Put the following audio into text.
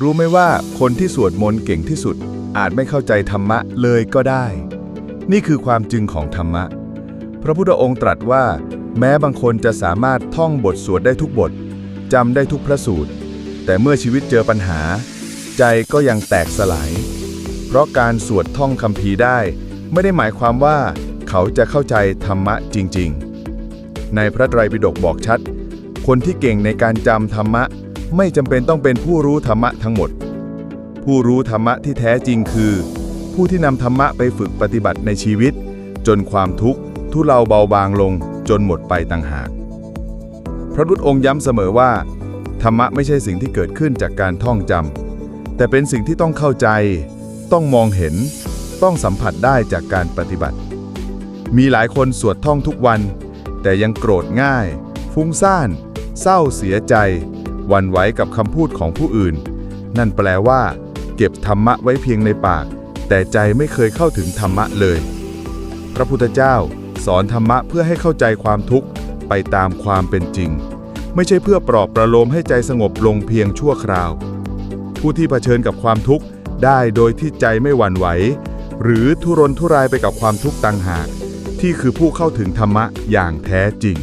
รู้ไหมว่าคนที่สวดมนต์เก่งที่สุด อาจไม่เข้าใจธรรมะเลยก็ได้ นี่คือความจริงของธรรมะ พระพุทธองค์ตรัสว่า แม้บางคนจะสามารถท่องบทสวดได้ทุกบทจำได้ทุกพระสูตร แต่เมื่อชีวิตเจอปัญหา ใจก็ยังแตกสลาย เพราะการสวดท่องคำพีได้ ไม่ได้หมายความว่า เขาจะเข้าใจธรรมะจริง ๆ ในพระไตรปิฎกบอกชัด คนที่เก่งในการจำธรรมะ ไม่จำเป็นต้องเป็นผู้รู้ธรรมะทั้งหมด ผู้รู้ธรรมะที่แท้จริงคือ ผู้ที่นำธรรมะไปฝึกปฏิบัติในชีวิต จนความทุกข์ทุเลาเบาบางลงจนหมดไปต่างหาก พระพุทธองค์ย้ำเสมอว่า ธรรมะไม่ใช่สิ่งที่เกิดขึ้นจากการท่องจำแต่เป็นสิ่งที่ต้องเข้าใจ ต้องมองเห็น ต้องสัมผัสได้จากการปฏิบัติ มีหลายคนสวดท่องทุกวัน แต่ยังโกรธง่าย ฟุ้งซ่าน เศร้าเสียใจ วันไหวกับคำพูดของผู้อื่น นั่นแปลว่า เก็บธรรมะไว้เพียงในปาก แต่ใจไม่เคยเข้าถึงธรรมะเลย พระพุทธเจ้าสอนธรรมะเพื่อให้เข้าใจความทุกข์ไปตามความเป็นจริง ไม่ใช่เพื่อปลอบประโลมให้ใจสงบลงเพียงชั่วคราว ผู้ที่เผชิญกับความทุกข์ได้โดยที่ใจไม่หวั่นไหว หรือทุรนทุรายไปกับความทุกข์ต่างหาก ที่คือผู้เข้าถึงธรรมะอย่างแท้จริง